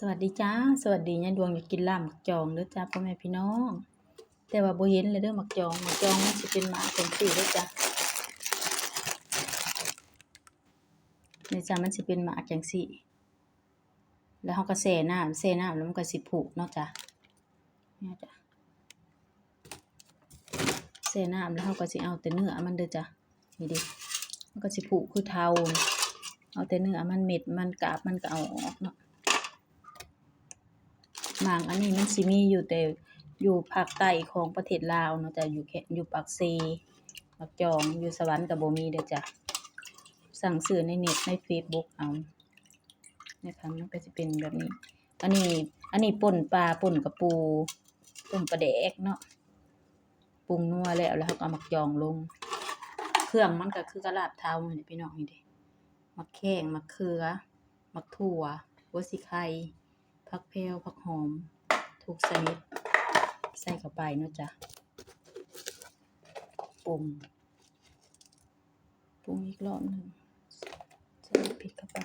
สวัสดีจ้า สวัสดียายดวงอยากกินลาบหมักจองเด้อจ้าพ่อแม่พี่น้อง แต่ว่าโบเห็นเลยเด้อหมักจองหมักจองมันสิเป็นหมาจังซี่เด้อจ้านี่จ้ามันสิเป็นหมาจังซี่แล้วเฮาก็แช่น้ำแช่น้ำแล้วมันก็สิผุเนาะจ้ะเนี่ยจ้ะแช่น้ำแล้วเฮาก็สิเอาแต่เนื้อมันเด้อจ้ะนี่ดิมันก็สิผุคือเทาเอาแต่เนื้อมันเม็ดมันกาบมันก็เอาออกเนาะ หมางอันนี้มันสิมีอยู่แต่อยู่ภาคใต้ของประเทศลาวเนาะจ้ะอยู่แค่อยู่ปากเซปักจองอยู่สวรรค์ก็บ่มีเด้อจ้ะสั่งซื้อในเน็ตใน Facebook เอานะคะมันก็สิเป็นแบบนี้ อันนี้อันนี้ป่นปลาป่นกระปูป่นปลาแดกเนาะปรุงนัวแล้วแล้วเราก็เอามักจองลง เครื่องมันก็คือกระลาบเท้านี่พี่น้องนี่เด้มักแข้งมักเขือ มักถั่วหัวสิไข่ ผักแพรวผักหอม ทุกชนิด ใส่เข้าไปเนาะจ้ะปรุงปรุงอีกรอบหนึ่งใส่พริกเข้าไป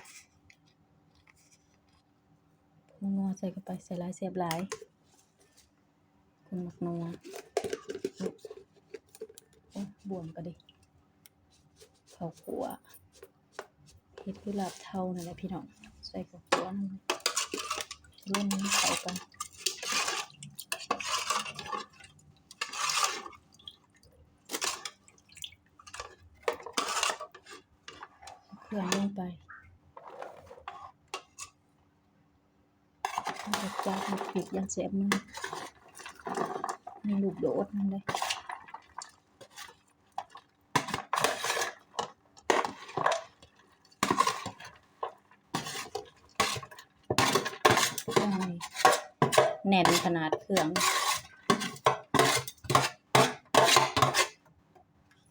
ปรุงนัวใส่เข้าไปใส่หลายเสียบหลายคุณหมักนัวโอ้บวมก็ดิข้าวคั่วเฮ็ดคือลาบเทานั่นแหละพี่น้องใส่ข้าวคั่วนั่น ร่วมนี้เข้ากันเครื่องลงไปแล้วก็จับลูกผิดยันเสียบมันมีลูกโดดนั่นเลยโอ้ย แน่นขนาดเครื่อง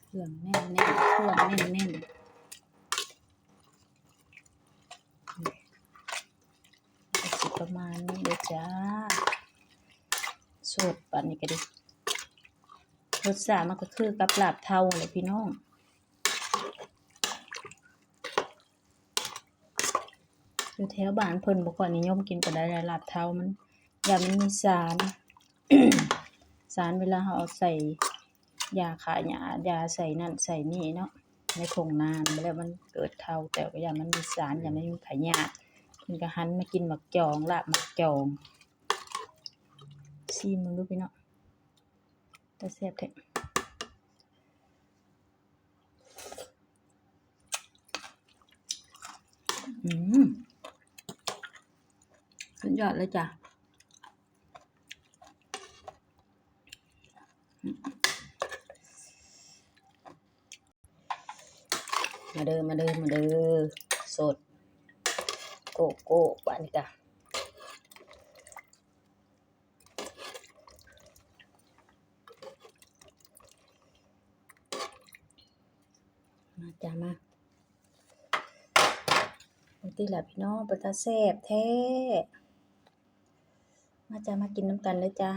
เครื่องแน่นแน่นเครื่องแน่นแน่นสิประมาณนี้เลยจ้าสดปานนี้ก็ดิรสชาติมันก็คือกับลาบเทาเลยพี่น้องอยู่แถวบ้านเพิ่นบ่ค่อยนิยมกินปานใดแล้วลาบเทามัน อย่ามันมีสาร สารเวลาเราเอาใส่ยาฆ่าหญ้ายาใส่นั่นใส่นี่เนาะในโคงนานแล้วมันเกิดเทาแต่ก็อย่ามันมีสารอย่ามันมีพยาธิเพิ่นก็หันมากินหมักจองลาบหมักจองชิมมึงดูพี่เนาะแต่แซ่บแท้อืมสุดยอดเลยจ้ะ มาเด้อมาเด้อมาเด้อสด โกโก้ปานนี้จ้ะมาจ้ามาปกติแหละพี่น้องเป็นตาแซ่บแท้ มาจ้ามากินน้ำกันเลยจ้า